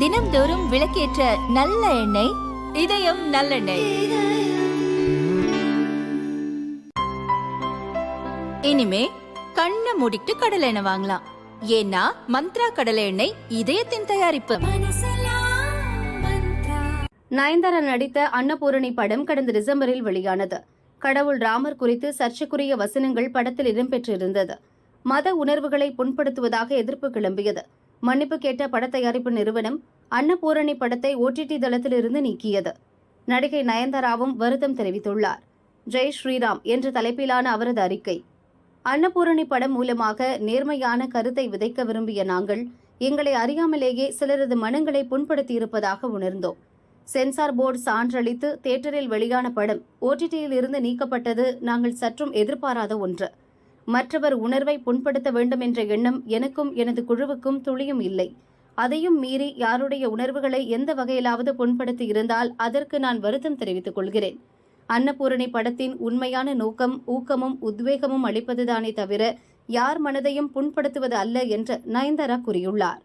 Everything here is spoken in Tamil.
தினம்தோறும் விளக்கேற்ற நல்ல எண்ணெய் இதயம் நல்லெண்ணெய். இனிமே கண்ணை மூடிட்டு கடலை எண்ணெய் வாங்கலாம். ஏன்னா மந்த்ரா கடலை எண்ணெய் இதயத்தின் தயாரிப்பு. நயன்தாரா நடித்த அன்னபூரணி படம் கடந்த டிசம்பரில் வெளியானது. கடவுள் ராமர் குறித்து சர்ச்சைக்குரிய வசனங்கள் படத்தில் இடம்பெற்றிருந்தது. மத உணர்வுகளை புண்படுத்துவதாக எதிர்ப்பு கிளம்பியது. மன்னிப்பு கேட்ட பட தயாரிப்பு நிறுவனம் அன்னபூரணி படத்தை ஓடிடி தளத்திலிருந்து நீக்கியது. நடிகை நயன்தாராவும் வருத்தம் தெரிவித்துள்ளார். ஜெய் ஸ்ரீராம் என்ற தலைப்பிலான அவரது அறிக்கை. அன்னபூரணி படம் மூலமாக நேர்மையான கருத்தை விதைக்க விரும்பிய நாங்கள் எங்களை அறியாமலேயே சிலரது மனங்களை புண்படுத்தியிருப்பதாக உணர்ந்தோம். சென்சார் போர்டு சான்றளித்து தியேட்டரில் வெளியான படம் ஓடிடியில் இருந்து நீக்கப்பட்டது நாங்கள் சற்றும் எதிர்பாராத ஒன்று. மற்றவர் உணர்வை புண்படுத்த வேண்டும் என்ற எண்ணம் எனக்கும் எனது குழுவுக்கும் துளியும் இல்லை. அதையும் மீறி யாருடைய உணர்வுகளை எந்த வகையிலாவது புண்படுத்தி இருந்தால் அதற்கு நான் வருத்தம் தெரிவித்துக் கொள்கிறேன். அன்னபூரணி படத்தின் உண்மையான நோக்கம் ஊக்கமும் உத்வேகமும் அளிப்பதுதானே தவிர யார் மனதையும் புண்படுத்துவது அல்ல என்று நயன்தாரா கூறியுள்ளார்.